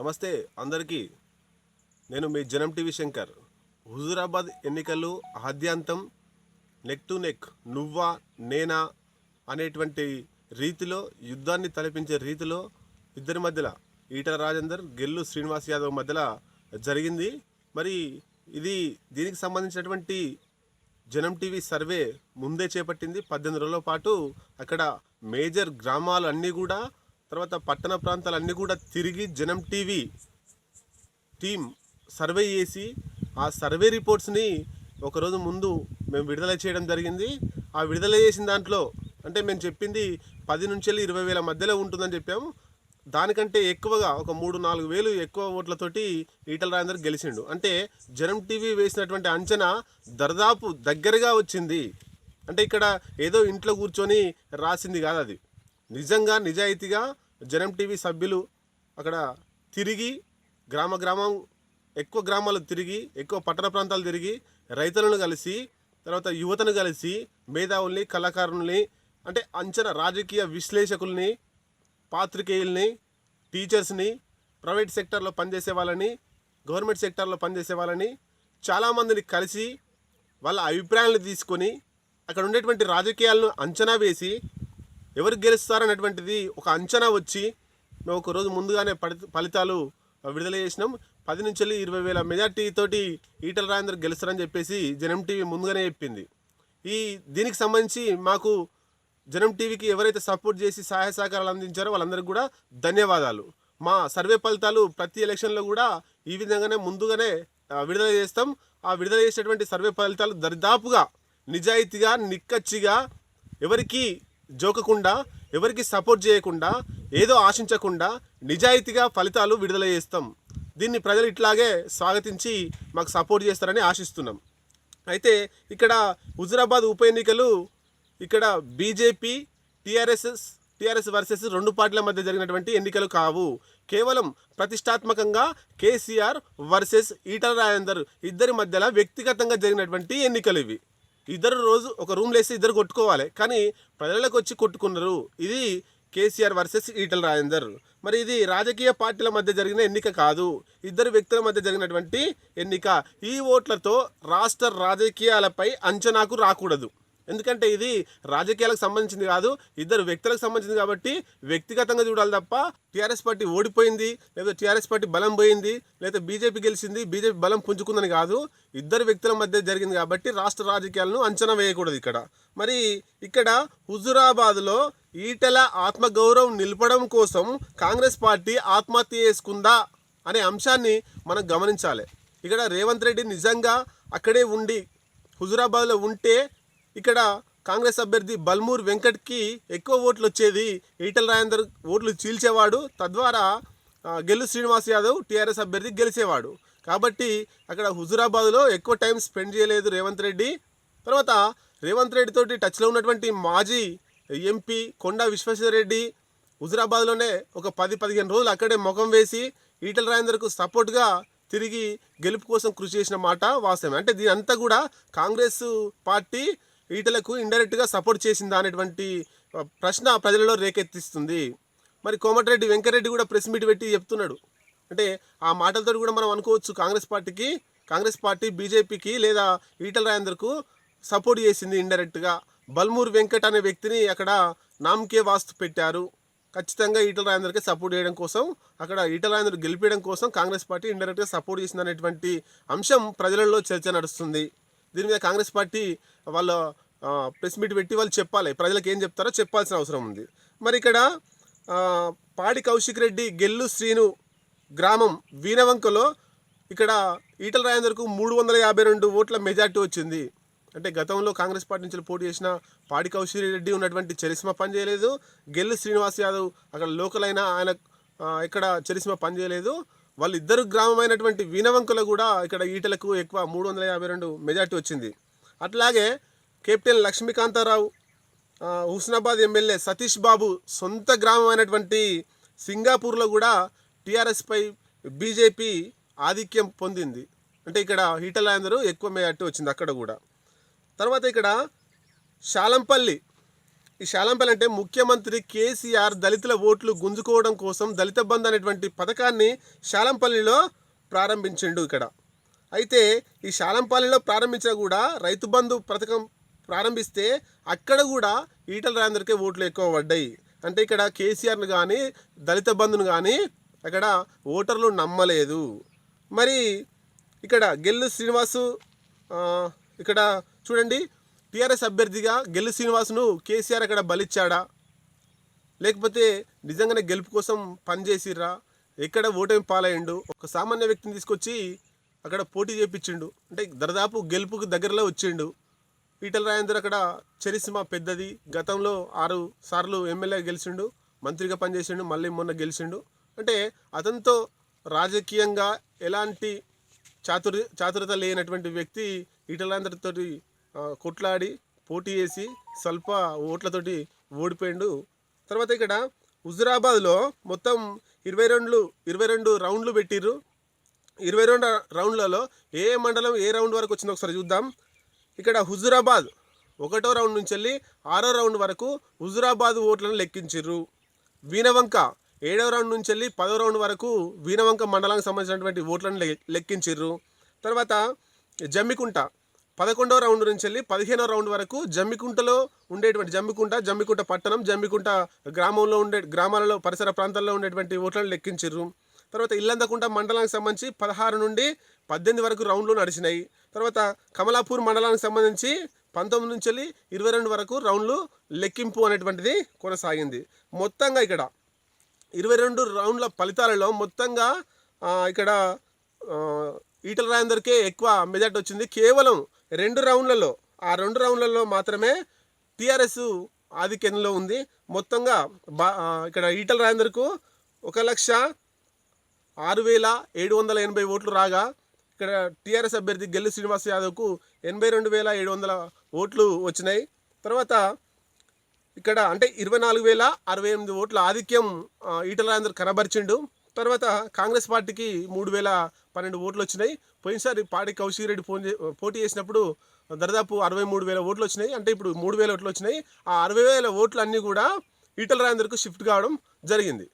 నమస్తే అందరికీ. నేను మీ జనం టీవీ శంకర్. హుజూరాబాద్ ఎన్నికలు ఆద్యాంతం నెక్ టు నెక్ నువ్వా నేనా అనేటువంటి రీతిలో యుద్ధాన్ని తలపించే రీతిలో ఇద్దరి మధ్యలో ఈటల రాజేందర్ గెల్లు శ్రీనివాస్ యాదవ్ మధ్యలో జరిగింది. మరి ఇది దీనికి సంబంధించినటువంటి జనం టీవీ సర్వే ముందే చేపట్టింది. పద్దెనిమిది రోజుల పాటు అక్కడ మేజర్ గ్రామాలు అన్నీ కూడా తర్వాత పట్టణ ప్రాంతాలన్నీ కూడా తిరిగి జనం టీవీ టీం సర్వే చేసి ఆ సర్వే రిపోర్ట్స్ని ఒకరోజు ముందు మేము విడుదల చేయడం జరిగింది. ఆ విడుదల చేసిన దాంట్లో అంటే మేము చెప్పింది పది నుంచి వెళ్ళి ఇరవై వేల మధ్యలో ఉంటుందని చెప్పాము. దానికంటే ఎక్కువగా ఒక మూడు నాలుగు వేలు ఎక్కువ ఓట్లతోటి ఈటల రాజేందర్ గెలిచిండు. అంటే జనం టీవీ వేసినటువంటి అంచనా దర్దాపు దగ్గరగా వచ్చింది. అంటే ఇక్కడ ఏదో ఇంట్లో కూర్చొని రాసింది కాదు అది. నిజంగా నిజాయితీగా జనం టీవీ సభ్యులు అక్కడ తిరిగి గ్రామ గ్రామం ఎక్కువ గ్రామాలు తిరిగి ఎక్కువ పట్టణ ప్రాంతాలు తిరిగి రైతులను కలిసి తర్వాత యువతను కలిసి మేధావుల్ని కళాకారుల్ని అంటే అంచనా రాజకీయ విశ్లేషకుల్ని పాత్రికేయుల్ని టీచర్స్ని ప్రైవేట్ సెక్టర్లో పనిచేసే వాళ్ళని గవర్నమెంట్ సెక్టర్లో పనిచేసే వాళ్ళని చాలామందిని కలిసి వాళ్ళ అభిప్రాయాలను తీసుకొని అక్కడ ఉండేటువంటి రాజకీయాలను అంచనా వేసి ఎవరు గెలుస్తారనేటువంటిది ఒక అంచనా వచ్చి మేము ఒక రోజు ముందుగానే ఫలితాలు విడుదల చేసినాం. పది నుంచి వెళ్ళి ఇరవై వేల మెజార్టీ తోటి ఈటల రాజేందర్ గెలుస్తారని చెప్పేసి జనం టీవీ ముందుగానే చెప్పింది. ఈ దీనికి సంబంధించి మాకు జనం టీవీకి ఎవరైతే సపోర్ట్ చేసి సహాయ సహకారాలు అందించారో వాళ్ళందరికీ కూడా ధన్యవాదాలు. మా సర్వే ఫలితాలు ప్రతి ఎలక్షన్లో కూడా ఈ విధంగానే ముందుగానే విడుదల చేస్తాం. ఆ విడుదల చేసేటువంటి సర్వే ఫలితాలు దరిదాపుగా నిజాయితీగా నిక్కచ్చిగా ఎవరికి జోకకుండా ఎవరికి సపోర్ట్ చేయకుండా ఏదో ఆశించకుండా నిజాయితీగా ఫలితాలు విడుదల చేస్తాం. దీన్ని ప్రజలు ఇట్లాగే స్వాగతించి మాకు సపోర్ట్ చేస్తారని ఆశిస్తున్నాం. అయితే ఇక్కడ హుజురాబాద్ ఉప ఎన్నికలు ఇక్కడ బీజేపీ టీఆర్ఎస్ఎస్ టీఆర్ఎస్ వర్సెస్ రెండు పార్టీల మధ్య జరిగినటువంటి ఎన్నికలు కావు. కేవలం ప్రతిష్టాత్మకంగా కేసీఆర్ వర్సెస్ ఈటల రాజేందర్ ఇద్దరి మధ్యలో వ్యక్తిగతంగా జరిగినటువంటి ఎన్నికలు ఇవి. ఇద్దరు రోజు ఒక రూమ్ లేస్తే ఇద్దరు కొట్టుకోవాలి. కానీ ప్రజలకు వచ్చి కొట్టుకున్నారు. ఇది కేసీఆర్ వర్సెస్ ఈటల రాజేందర్. మరి ఇది రాజకీయ పార్టీల మధ్య జరిగిన ఎన్నిక కాదు. ఇద్దరు వ్యక్తుల మధ్య జరిగినటువంటి ఎన్నిక. ఈ ఓట్లతో రాష్ట్ర రాజకీయాలపై అంచనాకు రాకూడదు. ఎందుకంటే ఇది రాజకీయాలకు సంబంధించింది కాదు ఇద్దరు వ్యక్తులకు సంబంధించింది కాబట్టి వ్యక్తిగతంగా చూడాలి తప్ప టీఆర్ఎస్ పార్టీ ఓడిపోయింది లేదా టీఆర్ఎస్ పార్టీ బలం పోయింది లేదా బీజేపీ గెలిచింది బీజేపీ బలం పుంజుకుందని కాదు ఇద్దరు వ్యక్తుల మధ్య జరిగింది కాబట్టి రాష్ట్ర రాజకీయాలను అంచనా వేయకూడదు ఇక్కడ. మరి ఇక్కడ హుజురాబాద్లో ఈటెల ఆత్మగౌరవం నిలపడం కోసం కాంగ్రెస్ పార్టీ ఆత్మహత్య చేసుకుందా అనే అంశాన్ని మనం గమనించాలి. ఇక్కడ రేవంత్ రెడ్డి నిజంగా అక్కడే ఉండి హుజురాబాద్లో ఉంటే ఇక్కడ కాంగ్రెస్ అభ్యర్థి బల్మూర్ వెంకట్కి ఎక్కువ ఓట్లు వచ్చేది ఈటల రాజేందర్ ఓట్లు చీల్చేవాడు. తద్వారా గెలు శ్రీనివాస్ యాదవ్ టీఆర్ఎస్ అభ్యర్థి గెలిచేవాడు. కాబట్టి అక్కడ హుజురాబాద్లో ఎక్కువ టైం స్పెండ్ చేయలేదు రేవంత్ రెడ్డి. తర్వాత రేవంత్ రెడ్డి తోటి టచ్లో ఉన్నటువంటి మాజీ ఎంపీ కొండా విశ్వేశ్వరరెడ్డి హుజురాబాద్లోనే ఒక పది పదిహేను రోజులు అక్కడే ముఖం వేసి ఈటల రాజేందర్కు సపోర్ట్గా తిరిగి గెలుపు కోసం కృషి చేసిన మాట వాస్తవమే. అంటే దీని అంతా కూడా కాంగ్రెస్ పార్టీ ఈటలకు ఇండైరెక్ట్గా సపోర్ట్ చేసిందా అనేటువంటి ప్రశ్న ప్రజలలో రేకెత్తిస్తుంది. మరి కోమటిరెడ్డి వెంకరెడ్డి కూడా ప్రెస్ మీట్ పెట్టి చెప్తున్నాడు. అంటే ఆ మాటలతో కూడా మనం అనుకోవచ్చు కాంగ్రెస్ పార్టీకి కాంగ్రెస్ పార్టీ బీజేపీకి లేదా ఈటల రాజేందర్కు సపోర్ట్ చేసింది ఇండైరెక్ట్గా. బల్మూర్ వెంకట్ అనే వ్యక్తిని అక్కడ నామకే వాస్తు పెట్టారు. ఖచ్చితంగా ఈటల రాజేందర్కి సపోర్ట్ చేయడం కోసం అక్కడ ఈటల రాజేందర్ గెలిపించడం కోసం కాంగ్రెస్ పార్టీ ఇండైరెక్ట్గా సపోర్ట్ చేసింది అనేటువంటి అంశం ప్రజలలో చర్చ నడుస్తుంది. దీని మీద కాంగ్రెస్ పార్టీ వాళ్ళ ప్రెస్ మీట్ పెట్టి వాళ్ళు చెప్పాలి. ప్రజలకు ఏం చెప్తారో చెప్పాల్సిన అవసరం ఉంది. మరి ఇక్కడ పాడి కౌశిక్ రెడ్డి గెల్లు శ్రీను గ్రామం వీనవంకలో ఇక్కడ ఈటల రాజేందర్కు మూడు వందల యాభై రెండు ఓట్ల మెజార్టీ వచ్చింది. అంటే గతంలో కాంగ్రెస్ పార్టీ నుంచి పోటీ చేసిన పాడి కౌశిక్ రెడ్డి ఉన్నటువంటి చరిస్మా పనిచేయలేదు గెల్లు శ్రీనివాస్ యాదవ్ అక్కడ లోకల్ అయినా ఆయన ఇక్కడ చరిస్మా పనిచేయలేదు వాళ్ళిద్దరు గ్రామమైనటువంటి వీనవంకలో కూడా ఇక్కడ ఈటలకు ఎక్కువ మూడు వందల యాభై రెండు మెజార్టీ వచ్చింది. అట్లాగే కెప్టెన్ లక్ష్మీకాంతారావు హుస్నాబాద్ ఎమ్మెల్యే సతీష్ బాబు సొంత గ్రామం అయినటువంటి సింగాపూర్లో కూడా టీఆర్ఎస్పై బీజేపీ ఆధిక్యం పొందింది. అంటే ఇక్కడ ఈటల అందరూ ఎక్కువ మెజార్టీ వచ్చింది అక్కడ కూడా. తర్వాత ఇక్కడ శాలంపల్లి ఈ శాలంపల్లి అంటే ముఖ్యమంత్రి కేసీఆర్ దళితుల ఓట్లు గుంజుకోవడం కోసం దళిత బంధు అనేటువంటి పథకాన్ని శాలంపల్లిలో ప్రారంభించిండు ఇక్కడ. అయితే ఈ శాలంపల్లిలో ప్రారంభించినా కూడా రైతు బంధు పథకం ప్రారంభిస్తే అక్కడ కూడా ఈటల రాజేందర్కే ఓట్లు ఎక్కువ పడ్డాయి. అంటే ఇక్కడ కేసీఆర్ను కానీ దళిత బంధును కానీ అక్కడ ఓటర్లు నమ్మలేదు. మరి ఇక్కడ గెల్లు శ్రీనివాసు ఇక్కడ చూడండి టీఆర్ఎస్ అభ్యర్థిగా గెల్లు శ్రీనివాస్ను కేసీఆర్ అక్కడ బలిచ్చాడా? లేకపోతే నిజంగానే గెలుపు కోసం పనిచేసిర్రా ఎక్కడ ఓటమి పాలయ్యిండు? ఒక సామాన్య వ్యక్తిని తీసుకొచ్చి అక్కడ పోటీ చేపించిండు. అంటే దరదాపు గెలుపుకు దగ్గరలో వచ్చిండు. ఈటల రాజేందర్ అక్కడ చరిస్మా పెద్దది. గతంలో ఆరు సార్లు ఎమ్మెల్యే గెలిచిండు. మంత్రిగా పనిచేసిండు. మళ్ళీ మొన్న గెలిచిండు. అంటే అతనితో రాజకీయంగా ఎలాంటి చాతుర్ చాతురత లేనటువంటి వ్యక్తి ఈటల రాజేందర్ తోటి కొట్లాడి పోటీ చేసి స్వల్ప ఓట్లతోటి ఓడిపోయిండు. తర్వాత ఇక్కడ హుజురాబాద్లో మొత్తం ఇరవై రెండు ఇరవై రెండు రౌండ్లు పెట్టిర్రు. ఇరవై రెండు రౌండ్లలో ఏ మండలం ఏ రౌండ్ వరకు వచ్చిందో ఒకసారి చూద్దాం. ఇక్కడ హుజురాబాద్ ఒకటో రౌండ్ నుంచి వెళ్ళి ఆరో రౌండ్ వరకు హుజురాబాద్ ఓట్లను లెక్కించిర్రు. వీనవంక ఏడవ రౌండ్ నుంచి వెళ్ళి పదో రౌండ్ వరకు వీనవంక మండలానికి సంబంధించినటువంటి ఓట్లను లె- లెక్కించిర్రు. తర్వాత జమ్మికుంట పదకొండవ రౌండ్ నుంచి వెళ్ళి పదిహేనో రౌండ్ వరకు జమ్మికుంటలో ఉండేటువంటి జమ్మికుంట జమ్మికుంట పట్టణం జమ్మికుంట గ్రామంలో ఉండే గ్రామాలలో పరిసర ప్రాంతాల్లో ఉండేటువంటి ఓట్లను లెక్కించిర్రు. తర్వాత ఇల్లందకుంట మండలానికి సంబంధించి పదహారు నుండి పద్దెనిమిది వరకు రౌండ్లు నడిచినాయి. తర్వాత కమలాపూర్ మండలానికి సంబంధించి పంతొమ్మిది నుంచి వెళ్ళి ఇరవై రెండు వరకు రౌండ్లు లెక్కింపు అనేటువంటిది కొనసాగింది. మొత్తంగా ఇక్కడ ఇరవై రెండు రౌండ్ల ఫలితాలలో మొత్తంగా ఇక్కడ ఈటల రాయందరికే ఎక్కువ మెజార్టీ వచ్చింది. కేవలం రెండు రౌండ్లలో ఆ రెండు రౌండ్లలో మాత్రమే టీఆర్ఎస్ ఆధిక్యంలో ఉంది. మొత్తంగా బా ఇక్కడ ఈటల రాజేందర్కు ఒక లక్ష ఆరు వేల ఏడు వందల ఎనభై ఓట్లు రాగా ఇక్కడ టీఆర్ఎస్ అభ్యర్థి గెల్లు శ్రీనివాస్ యాదవ్కు ఎనభై రెండు వేల ఏడు వందల ఓట్లు వచ్చినాయి. తర్వాత ఇక్కడ అంటే ఇరవై నాలుగు వేల అరవై ఎనిమిది ఓట్ల ఆధిక్యం ఈటల రాజేందర్ కనబరిచిండు. తర్వాత కాంగ్రెస్ పార్టీకి మూడు వేల పన్నెండు ఓట్లు వచ్చినాయి. పోయినసారి పాడి కౌశిక్ రెడ్డి ఫోన్ చే- పోటీ చేసినప్పుడు దాదాపు అరవై మూడు వేల ఓట్లు వచ్చినాయి. అంటే ఇప్పుడు మూడు వేల ఓట్లు వచ్చినాయి. ఆ అరవై వేల ఓట్లు అన్నీ కూడా ఈటల రాజేందర్కు షిఫ్ట్ కావడం జరిగింది.